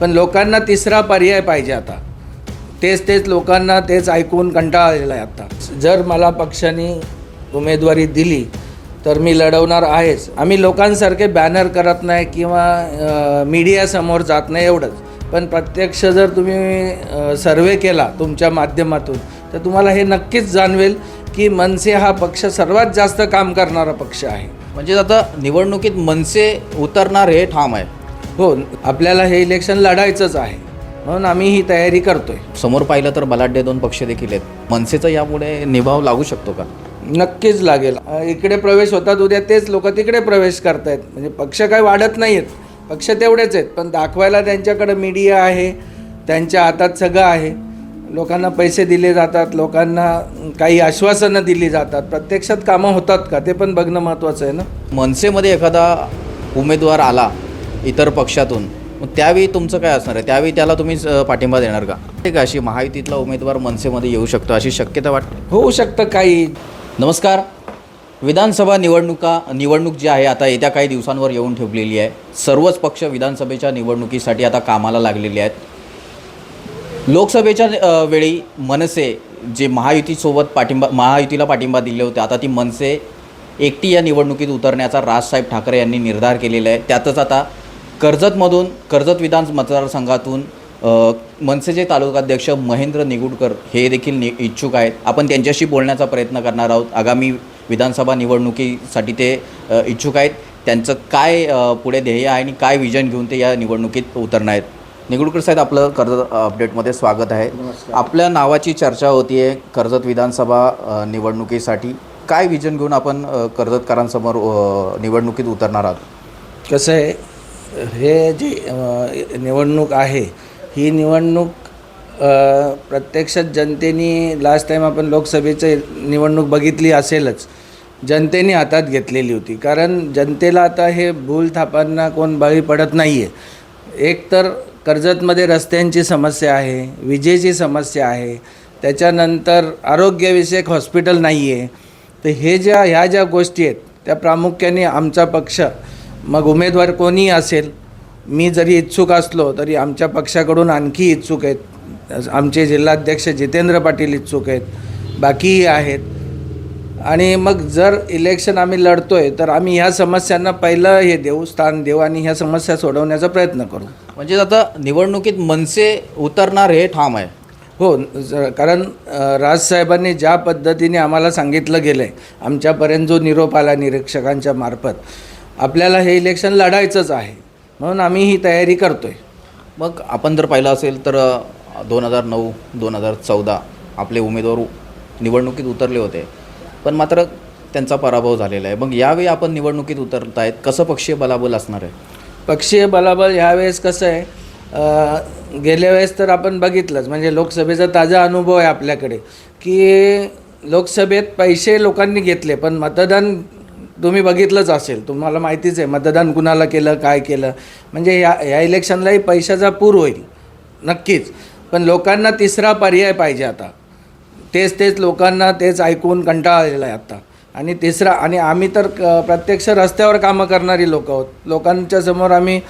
पण लोकांना तिसरा पर्याय पाहिजे आता. तेच तेच लोकांना तेच ऐकून कंटाळा आलेला आहे आता. जर मला पक्षाने उमेदवारी दिली तर मी लढवणार आहेच. आम्ही लोकांसारखे बॅनर करत नाही किंवा मीडियासमोर जात नाही एवढंच. पण प्रत्यक्ष जर तुम्ही सर्वे केला तुमच्या माध्यमातून तर तुम्हाला हे नक्कीच जाणवेल की मनसे हा पक्ष सर्वात जास्त काम करणारा पक्ष आहे. म्हणजे आता निवडणुकीत मनसे उतरणार हे ठाम आहे हो आपल्याला हे इलेक्शन लढायचंच आहे. म्हणून आम्ही ही तयारी करतोय. समोर पाहिलं तर बलाढ्य दोन पक्ष देखील आहेत. मनसेचा यामुळे निभाव लागू शकतो का? नक्कीच लागेल. इकडे प्रवेश होतात उद्या तेच लोक तिकडे प्रवेश करतायत. म्हणजे पक्ष काही वाढत नाही आहेत पक्ष तेवढेच आहेत. पण दाखवायला त्यांच्याकडे मीडिया आहे त्यांच्या हातात सगळं आहे. लोकांना पैसे दिले जातात लोकांना काही आश्वासनं दिली जातात. प्रत्यक्षात कामं होतात का? ते पण बघणं महत्त्वाचं आहे ना? मनसेमध्ये एखादा उमेदवार आला इतर पक्षातून मग त्यावेळी तुमचं काय असणार आहे? त्यावेळी त्याला तुम्ही पाठिंबा देणार का? ठीक आहे अशी महायुतीतला उमेदवार मनसेमध्ये येऊ शकतो अशी शक्यता वाटते होऊ शकतं काही. नमस्कार. विधानसभा निवडणुका निवडणूक जी आहे आता येत्या काही दिवसांवर येऊन ठेवलेली आहे. सर्वच पक्ष विधानसभेच्या निवडणुकीसाठी आता कामाला लागलेले आहेत. लोकसभेच्या वेळी मनसे जे महायुतीसोबत पाठिंबा महायुतीला पाठिंबा दिले होते आता ती मनसे एकटी या निवडणुकीत उतरण्याचा राजसाहेब ठाकरे यांनी निर्धार केलेला आहे. त्यातच आता कर्जतमधून कर्जत विधान मतदारसंघातून मनसेचे तालुकाध्यक्ष महेंद्र निगुडकर हे देखील नि इच्छुक आहेत. आपण त्यांच्याशी बोलण्याचा प्रयत्न करणार आहोत. आगामी विधानसभा निवडणुकीसाठी ते इच्छुक आहेत. त्यांचं काय पुढे ध्येय आहे आणि काय विजन घेऊन ते या निवडणुकीत उतरणार आहेत? निगुडकर साहेब आपलं कर्जत अपडेटमध्ये स्वागत आहे. आपल्या नावाची चर्चा होती आहे कर्जत विधानसभा निवडणुकीसाठी. काय विजन घेऊन आपण कर्जतकरांसमोर निवडणुकीत उतरणार आहात? कसं आहे हे जे निवडणूक आहे ही निवडणूक प्रत्यक्षात जनतेने लास्ट टाईम आपण लोकसभेचं निवडणूक बघितली असेलच. जनतेने हातात घेतलेली होती. कारण जनतेला आता हे भूल थापांना कोण बळी पडत नाही आहे एक तर कर्जतमध्ये रस्त्यांची समस्या आहे विजेची समस्या आहे त्याच्यानंतर आरोग्यविषयक हॉस्पिटल नाही आहे तर हे ज्या ह्या ज्या गोष्टी आहेत त्या प्रामुख्याने आमचा पक्ष मग उमेदवार कोणीही असेल? मी जरी इच्छुक असलो तरी आमच्या पक्षाकडून आणखी इच्छुक आहेत. आमचे जिल्हाध्यक्ष जितेंद्र पाटील इच्छुक आहेत. बाकीही आहेत. आणि मग जर इलेक्शन आम्ही लढतोय तर आम्ही ह्या समस्यांना पहिलं हे देऊ स्थान देऊ आणि ह्या समस्या सोडवण्याचा प्रयत्न करू. म्हणजे आता निवडणुकीत मनसे उतरणार हे ठाम आहे. हो ज- कारण राजसाहेबांनी ज्या पद्धतीने आम्हाला सांगितलं गेलं आहे आमच्यापर्यंत जो निरोप आला निरीक्षकांच्या मार्फत आपल्याला हे इलेक्शन लढायचंच आहे. म्हणून आम्ही ही तयारी करतोय. मग आपण जर पाहिलं असेल तर दोन हजार नऊ दोन हजार चौदा आपले उमेदवार निवडणुकीत उतरले होते. पण मात्र त्यांचा पराभव झालेला आहे. मग यावेळी आपण निवडणुकीत उतरत आहेत कसं पक्षीय बलाबल असणार आहे? पक्षीय बलाबल ह्यावेळेस कसं आहे गेल्या वेळेस तर आपण बघितलंच. म्हणजे लोकसभेचा ताजा अनुभव आहे आपल्याकडे की लोकसभेत पैसे लोकांनी घेतले पण मतदान तुम्ही बघितलंच असेल तुम्हाला माहितीच आहे मतदान कुणाला केलं काय केलं. म्हणजे या या इलेक्शनलाही पैशाचा पूर होईल नक्कीच. पण लोकांना तिसरा पर्याय पाहिजे आता. तेच तेच लोकांना तेच ऐकून कंटाळा आहे आता. आणि तिसरा आणि आम्ही तर क- प्रत्यक्ष रस्त्यावर कामं करणारी लोक आहोत. लोकांच्या समोर आम्ही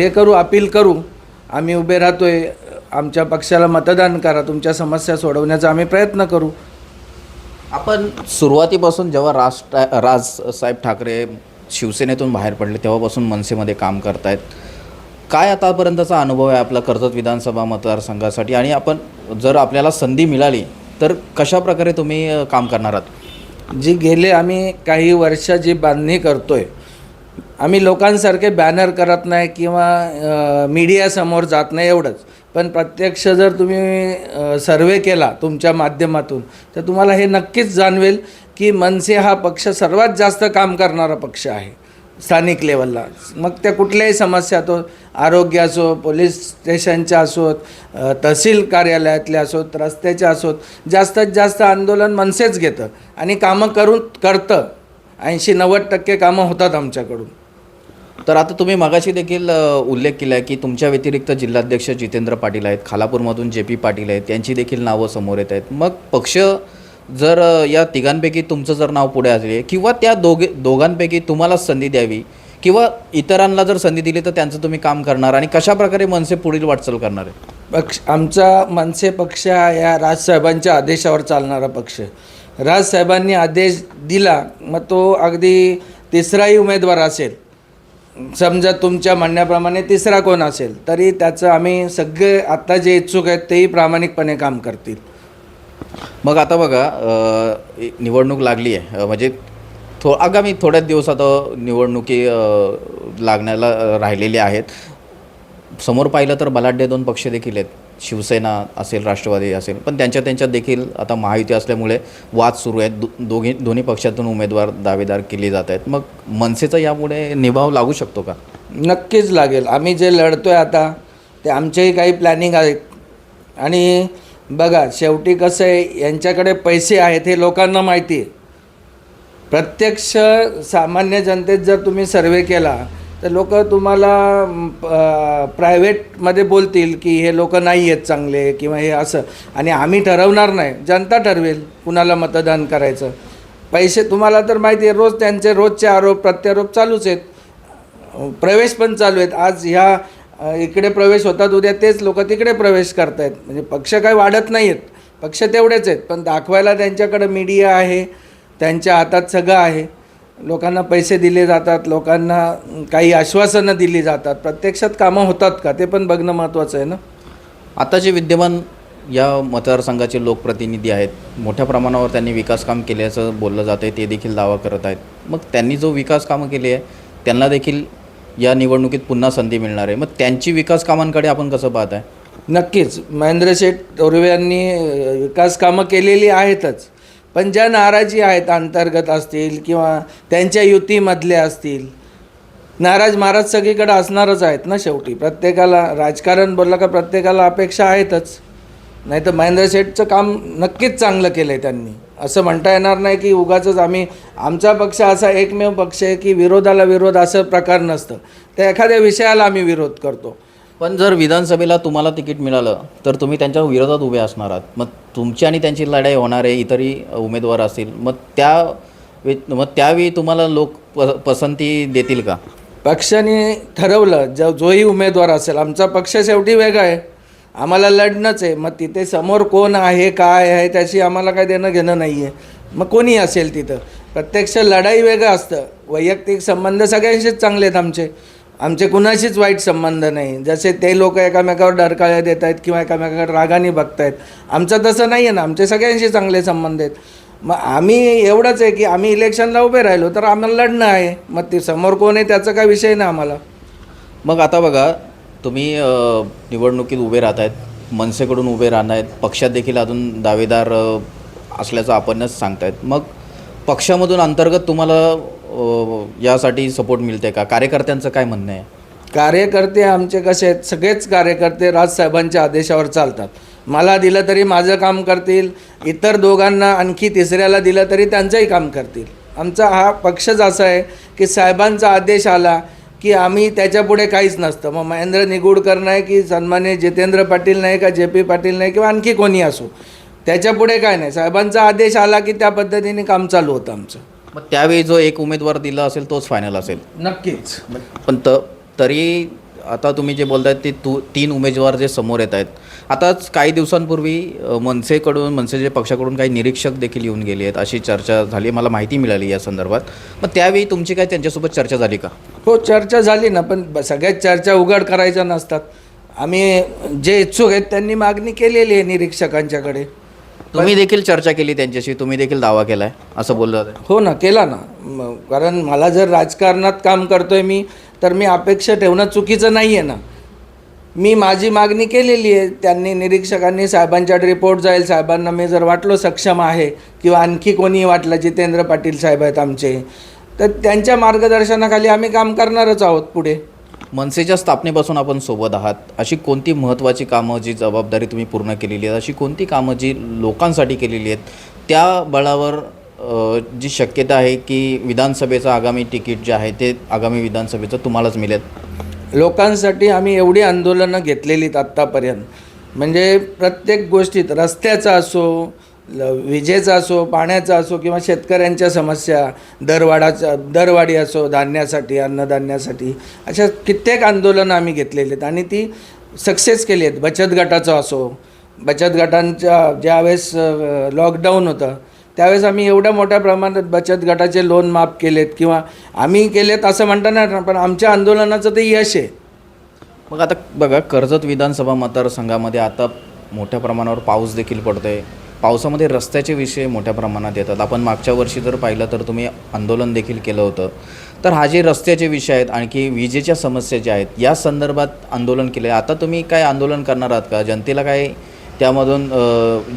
हे करू अपील करू. आम्ही उभे राहतो आहे आमच्या पक्षाला मतदान करा. तुमच्या समस्या सोडवण्याचा आम्ही प्रयत्न करू. आपण सुरुवातीपासून जेव्हा राज राज साहेब ठाकरे शिवसेनेतून बाहेर पडले तेव्हापासून मनसेमध्ये काम करतायत. काय आतापर्यंतचा अनुभव आहे आपला कर्जत विधानसभा मतदारसंघासाठी? आणि आपण जर आपल्याला संधी मिळाली तर कशा प्रकारे तुम्ही काम करणार आहात? जी गेले आम्ही काही वर्ष जी बांधणी करतोय. आम्ही लोकांसारखे बॅनर करत नाही किंवा मीडियासमोर जात नाही एवढंच. पण प्रत्यक्ष जर तुम्ही सर्वे केला तुमच्या माध्यमातून तर तुम्हाला हे नक्कीच जाणवेल की मनसे हा पक्ष सर्वात जास्त काम करणारा पक्ष आहे स्थानिक लेवलला. मग त्या कुठल्याही समस्या तो आरोग्य असो पोलीस स्टेशनच्या असोत तहसील कार्यालयातल्या असोत रस्त्याच्या असोत जास्तीत जास्त आंदोलन मनसेच घेतं आणि कामं करून करतं. ऐंशी नव्वद टक्के कामं होतात आमच्याकडून. तर आता तुम्ही मगाशी देखील उल्लेख केला आहे की तुमच्या व्यतिरिक्त जिल्हाध्यक्ष जितेंद्र पाटील आहेत खालापूरमधून जे पी पाटील आहेत त्यांची देखील नावं समोर येत आहेत. मग पक्ष जर या तिघांपैकी तुमचं जर नाव पुढे असले किंवा त्या दोघे दोघांपैकी तुम्हाला संधी द्यावी किंवा इतरांना जर संधी दिली तर त्यांचं तुम्ही काम करणार आणि कशाप्रकारे मनसे पुढील वाटचाल करणार आहे पक्ष आमचा मनसे पक्ष या राजसाहेबांच्या आदेशावर चालणारा पक्ष राजसाहेबांनी आदेश दिला मग तो अगदी तिसराही उमेदवार असेल समजा तुमच्या म्हणण्याप्रमाणे तिसरा कोण असेल तरी त्याचं आम्ही सगळे आत्ता जे इच्छुक आहेत तेही प्रामाणिकपणे काम करतील. मग आता बघा अ, निवडणूक लागली आहे. अ, म्हणजे थो आगामी थोड्याच दिवसात अ, निवडणुकी अ, लागण्याला अ, राहिलेल्या आहेत. समोर पाहिलं तर बलाढ्य दोन पक्ष देखील आहेत. शिवसेना असेल राष्ट्रवादी असेल पण त्यांच्या त्यांच्यात देखील आता महायुती असल्यामुळे वाद सुरू आहेत. दो दोघी दोन्ही पक्षातून उमेदवार दावेदार केले जात आहेत. मग मनसेचा यामुळे निभाव लागू शकतो का? नक्कीच लागेल. आम्ही जे लढतो आहे आता ते आमचेही काही प्लॅनिंग आहेत. आणि बघा शेवटी कसं आहे यांच्याकडे पैसे आहेत हे लोकांना माहिती आहे. प्रत्यक्ष सामान्य जनतेत जर तुम्ही सर्वे केला तर लोक तुम्हाला प्रायव्हेटमध्ये बोलतील की हे लोक नाही आहेत चांगले किंवा हे असं. आणि आम्ही ठरवणार नाही. जनता ठरवेल कुणाला मतदान करायचं. पैसे तुम्हाला तर माहिती आहे रोज त्यांचे रोजचे आरोप प्रत्यारोप चालूच आहेत. प्रवेश पण चालू आहेत. आज ह्या इकडे प्रवेश होतात उद्या तेच लोक तिकडे प्रवेश करतायत. म्हणजे पक्ष काही वाढत नाही आहेत पक्ष तेवढेच आहेत. पण दाखवायला त्यांच्याकडे मीडिया आहे त्यांच्या हातात सगळं आहे. लोकांना पैसे दिले जातात लोकांना काही आश्वासनं दिली जातात. प्रत्यक्षात कामं होतात का? ते पण बघणं महत्त्वाचं आहे ना? आता जे विद्यमान या मतदारसंघाचे लोकप्रतिनिधी आहेत मोठ्या प्रमाणावर त्यांनी विकास काम केल्याचं बोललं जातं आहे ते देखील दावा करत आहेत. मग त्यांनी जो विकास कामं केली आहे त्यांना देखील या निवडणुकीत पुन्हा संधी मिळणार आहे. मग त्यांची विकास कामांकडे आपण कसं पाहत आहे नक्कीच. महेंद्र शेठ तोरवे यांनी विकास कामं केलेली आहेतच. पण ज्या नाराजी आहेत अंतर्गत असतील किंवा त्यांच्या युतीमधल्या असतील नाराज महाराज सगळीकडे असणारच आहेत ना शेवटी. प्रत्येकाला राजकारण बोललं का प्रत्येकाला अपेक्षा आहेतच. नाही तर महेंद्र शेठचं काम नक्कीच चांगलं केलं आहे त्यांनी. असं म्हणता येणार नाही की उगाचंच आम्ही आमचा पक्ष असा एकमेव पक्ष आहे की विरोधाला विरोध असं प्रकार नसतं. त्या एखाद्या विषयाला आम्ही विरोध करतो. पण जर विधानसभेला तुम्हाला तिकीट मिळालं तर तुम्ही त्यांच्या विरोधात उभे असणार आहात. मग तुमची आणि त्यांची लढाई होणार आहे इतरही उमेदवार असतील. मग त्या वे- मग त्यावेळी तुम्हाला लोक प पसंती देतील का? पक्षाने ठरवलं ज जोही उमेदवार असेल आमचा पक्ष शेवटी वेगळा आहे. आम्हाला लढणंच आहे. मग तिथे समोर कोण आहे काय आहे त्याशी आम्हाला काय देणं घेणं नाही आहे मग कोणी असेल तिथं? प्रत्यक्ष लढाई वेगळं असतं. वैयक्तिक संबंध सगळ्यांशीच चांगले आहेत आमचे. आमचे कुणाशीच वाईट संबंध नाही. जसे ते लोक एकामेकावर डरकाळ्या देत आहेत किंवा एकामेकाकडे रागाने बघतायत. आमचं तसं नाही आहे ना. आमचे सगळ्यांशी चांगले संबंध आहेत. मग आम्ही एवढंच आहे की आम्ही इलेक्शनला उभे राहिलो तर आम्हाला लढणं आहे. मग ते समोर कोण आहे त्याचा काय विषय नाही आम्हाला. मग आता बघा तुम्ही निवडणुकीत उभे राहत आहेत मनसेकडून उभे राहणार आहेत पक्षात देखील अजून दावेदार असल्याचं आपणच सांगतायत. मग पक्षामधून अंतर्गत तुम्हाला यासाठी सपोर्ट मिळते का? कार्यकर्त्यांचं काय म्हणणं आहे? कार्यकर्ते आमचे कसे आहेत? सगळेच कार्यकर्ते राजसाहेबांच्या आदेशावर चालतात. मला दिलं तरी माझं काम करतील इतर दोघांना आणखी तिसऱ्याला दिलं तरी त्यांचंही काम करतील. आमचा हा पक्षच असा आहे की साहेबांचा आदेश आला की आम्ही त्याच्यापुढे काहीच नसतं. मग महेंद्र निगुडकर नाही की सन्मान्य जितेंद्र पाटील नाही का जे पी पाटील नाही किंवा आणखी कोणी असो. त्याच्यापुढे काय नाही. साहेबांचा आदेश आला की त्या पद्धतीने काम चालू होतं आमचं. मग त्यावेळी जो एक उमेदवार दिला असेल तोच फायनल असेल. नक्कीच. पण त तरी आता तुम्ही जे बोलतायत ते तू तीन उमेदवार जे समोर येत आहेत. आताच काही दिवसांपूर्वी मनसेकडून मनसेचे पक्षाकडून काही निरीक्षक देखील येऊन गेले आहेत अशी चर्चा झाली मला माहिती मिळाली या संदर्भात. मग त्यावेळी तुमची काय त्यांच्यासोबत चर्चा झाली का? हो चर्चा झाली ना पण सगळ्याच चर्चा उघड करायच्या नसतात. आम्ही जे इच्छुक आहेत त्यांनी मागणी केलेली आहे निरीक्षकांच्याकडे. तुम्ही देखील चर्चा केली त्यांच्याशी तुम्ही देखील दावा केला आहे असं बोललं जातं हो ना केला ना. कारण मला जर राजकारणात काम करतोय मी तर मी अपेक्षा ठेवणं चुकीचं नाही आहे ना. मी माझी मागणी केलेली आहे त्यांनी निरीक्षकांनी साहेबांच्याकडे रिपोर्ट जाईल. साहेबांना मी जर वाटलो सक्षम आहे किंवा आणखी कोणी वाटलं जितेंद्र पाटील साहेब आहेत आमचे तर त्यांच्या मार्गदर्शनाखाली आम्ही काम करणारच आहोत पुढे. मनसेच्या स्थापनेपासून आपण सोबत आहात. अशी कोणती महत्त्वाची कामं जी जबाबदारी तुम्ही पूर्ण केलेली आहेत अशी कोणती कामं जी लोकांसाठी केलेली आहेत त्या बळावर जी शक्यता आहे की विधानसभेचं आगामी तिकीट जे आहे ते आगामी विधानसभेचं तुम्हालाच मिळेल? लोकांसाठी आम्ही एवढी आंदोलनं घेतलेलीत आत्तापर्यंत. म्हणजे प्रत्येक गोष्टीत रस्त्याचा असो विजेचा असो पाण्याचा असो किंवा शेतकऱ्यांच्या समस्या दरवाढाचा दरवाढी असो धान्यासाठी अन्नधान्यासाठी अशा कित्येक आंदोलनं आम्ही घेतलेली आहेत. आणि ती सक्सेस केली आहेत. बचत गटाचं असो बचत गटांच्या ज्यावेळेस लॉकडाऊन होतं त्यावेळेस आम्ही एवढ्या मोठ्या प्रमाणात बचत गटाचे लोन माफ केलेत किंवा आम्ही केलेत असं म्हणता नाही पण आमच्या आंदोलनाचं ते यश आहे. मग आता बघा कर्जत विधानसभा मतदारसंघामध्ये आता मोठ्या प्रमाणावर पाऊस देखील आहे पावसामध्ये रस्त्याचे विषय मोठ्या प्रमाणात येतात. आपण मागच्या वर्षी जर पाहिलं तर तुम्ही आंदोलन देखील केलं होतं. तर हा जे रस्त्याचे विषय आहेत आणखी विजेच्या समस्या ज्या आहेत या संदर्भात आंदोलन केले. आता तुम्ही काय आंदोलन करणार आहात का? जनतेला काय त्यामधून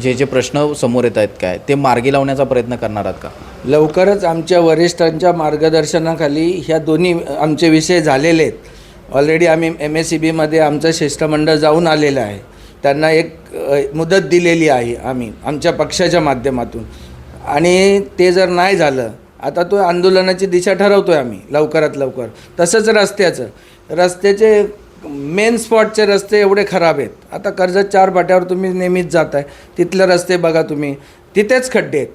जे जे प्रश्न समोर येत आहेत काय ते मार्गी लावण्याचा प्रयत्न करणार आहात का? लवकरच आमच्या वरिष्ठांच्या मार्गदर्शनाखाली ह्या दोन्ही आमचे विषय झालेले आहेत. ऑलरेडी आम्ही एम एस सी बीमध्ये आमचं शिष्टमंडळ जाऊन आलेलं आहे. त्यांना एक मुदत दिलेली आहे आम्ही आमच्या पक्षाच्या माध्यमातून. आणि ते जर नाही झालं आता तो आंदोलनाची दिशा ठरवतो आहे आम्ही लवकरात लवकर. तसंच रस्त्याचं. रस्त्याचे मेन स्पॉटचे रस्ते एवढे खराब आहेत. आता कर्जत चार बाट्यावर तुम्ही नेहमीच जात आहे तिथले रस्ते बघा तुम्ही. तिथेच खड्डे आहेत.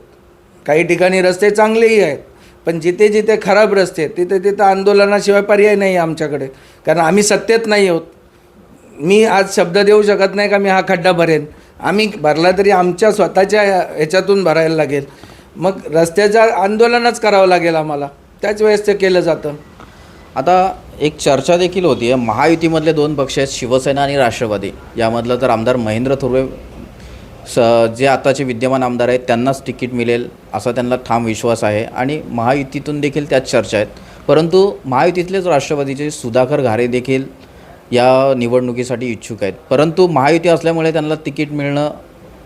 काही ठिकाणी रस्ते चांगलेही आहेत. पण जिथे जिथे खराब रस्ते आहेत तिथे तिथं आंदोलनाशिवाय पर्याय नाही आहे आमच्याकडे. कारण आम्ही सत्तेत नाही आहोत. मी आज शब्द देऊ शकत नाही का मी हा खड्डा भरेन? आम्ही भरला तरी आमच्या स्वतःच्या ह्याच्यातून भरायला लागेल. मग रस्त्याचं आंदोलनच करावं लागेल आम्हाला. त्याच वेळेस ते केलं जातं. आता एक चर्चा देखील होती आहे. महायुतीमधले दोन पक्ष आहेत शिवसेना आणि राष्ट्रवादी. यामधलं तर आमदार महेंद्र थुर्वे स जे आताचे विद्यमान आमदार आहेत त्यांनाच तिकीट मिळेल असा त्यांना ठाम विश्वास आहे. आणि महायुतीतून देखील त्याच चर्चा आहेत. परंतु महायुतीतलेच राष्ट्रवादीचे सुधाकर घारे देखील या निवडणुकीसाठी इच्छुक आहेत. परंतु महायुती असल्यामुळे त्यांना तिकीट मिळणं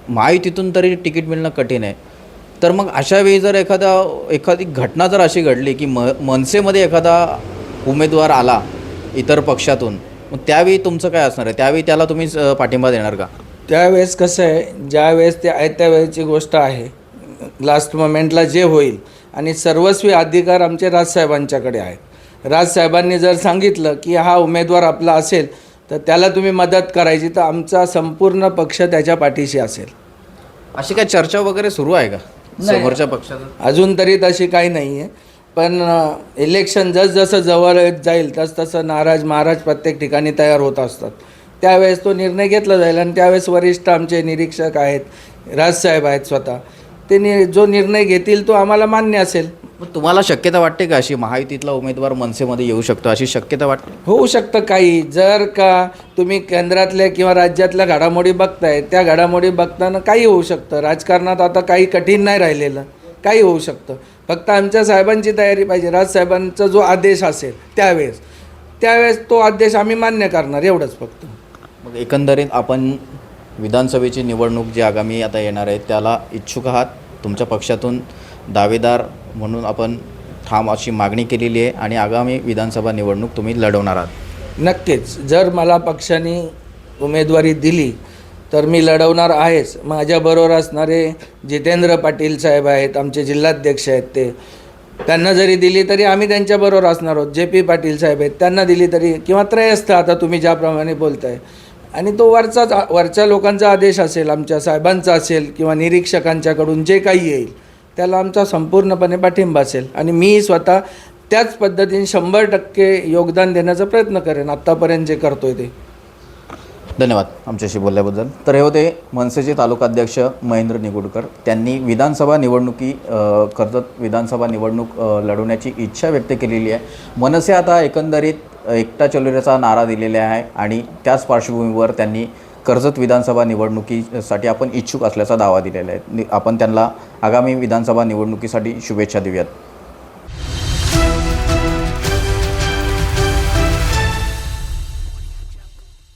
महायुतीतून तरी तिकीट मिळणं कठीण आहे. तर मग अशा वेळी जर एखादा एखादी घटना जर अशी घडली की म मनसेमध्ये एखादा उमेदवार आला इतर पक्षातून मग त्यावेळी तुमचं काय असणार आहे? त्यावेळी त्याला तुम्ही पाठिंबा देणार का? त्यावेळेस कसं आहे ज्यावेळेस ते आहे त्यावेळेची गोष्ट आहे. लास्ट मोमेंटला जे होईल. आणि सर्वस्वी अधिकार आमचे राजसाहेबांच्याकडे आहेत. राजसाहेबांनी जर सांगितलं की हा उमेदवार आपला असेल तर त्याला तुम्ही मदत करायची तर आमचा संपूर्ण पक्ष त्याच्या पाठीशी असेल. अशी काय चर्चा वगैरे सुरू आहे का. समोरच्या पक्षाचं अजून तरी तशी काही नाही आहे. पण इलेक्शन जसजसं जवळ येत जाईल तसतसं नाराज महाराज प्रत्येक ठिकाणी तयार होत असतात. त्यावेळेस तो निर्णय घेतला जाईल आणि त्यावेळेस वरिष्ठ आमचे निरीक्षक आहेत राजसाहेब आहेत स्वतः. ते नि जो निर्णय घेतील तो आम्हाला मान्य असेल. मग तुम्हाला शक्यता वाटते का अशी महायुतीतला उमेदवार मनसेमध्ये येऊ शकतो? अशी शक्यता वाटते होऊ शकतं काही. जर का तुम्ही केंद्रातल्या किंवा राज्यातल्या घडामोडी बघताय त्या घडामोडी बघताना काही होऊ शकतं. राजकारणात आता काही कठीण नाही राहिलेलं. काही होऊ शकतं. फक्त आमच्या साहेबांची तयारी पाहिजे. राजसाहेबांचा जो आदेश असेल त्यावेळेस. त्यावेळेस तो आदेश आम्ही मान्य करणार. एवढंच फक्त. मग एकंदरीत आपण विधानसभेची निवडणूक जी आगामी आता येणार आहे त्याला इच्छुक आहात? तुमच्या पक्षातून दावेदार म्हणून आपण ठाम अशी मागणी केलेली आहे आणि आगामी विधानसभा निवडणूक तुम्ही लढवणार आहात. नक्कीच. जर मला पक्षाने उमेदवारी दिली तर मी लढवणार आहेच. माझ्याबरोबर असणारे जितेंद्र पाटील साहेब आहेत आमचे जिल्हाध्यक्ष आहेत ते. त्यांना जरी दिली तरी आम्ही त्यांच्याबरोबर असणार आहोत. जे पी पाटील साहेब आहेत त्यांना दिली तरी किंवा त्रयस्थ आता तुम्ही ज्याप्रमाणे बोलताय. आणि तो वरचाच वरच्या लोकांचा आदेश असेल आमच्या साहेबांचा असेल किंवा निरीक्षकांच्याकडून जे काही येईल त्याला आमचा संपूर्णपणे पाठिंबा असेल. आणि मी स्वतः त्याच पद्धतीने शंभर टक्के योगदान देण्याचा प्रयत्न करेन. आत्तापर्यंत जे करतो आहे ते. धन्यवाद आमच्याशी बोलल्याबद्दल. तर हे होते मनसेचे तालुकाध्यक्ष महेंद्र निगुडकर. त्यांनी विधानसभा निवडणुकी कर्जत विधानसभा निवडणूक लढवण्याची इच्छा व्यक्त केलेली आहे. मनसे आता एकंदरीत एकटा चलोऱ्याचा नारा दिलेला आहे आणि त्याच पार्श्वभूमीवर त्यांनी कर्जत विधानसभा निवडणुकीसाठी आपण इच्छुक असल्याचा दावा दिलेला आहे. आपण त्यांना आगामी विधानसभा निवडणुकीसाठी शुभेच्छा देऊयात.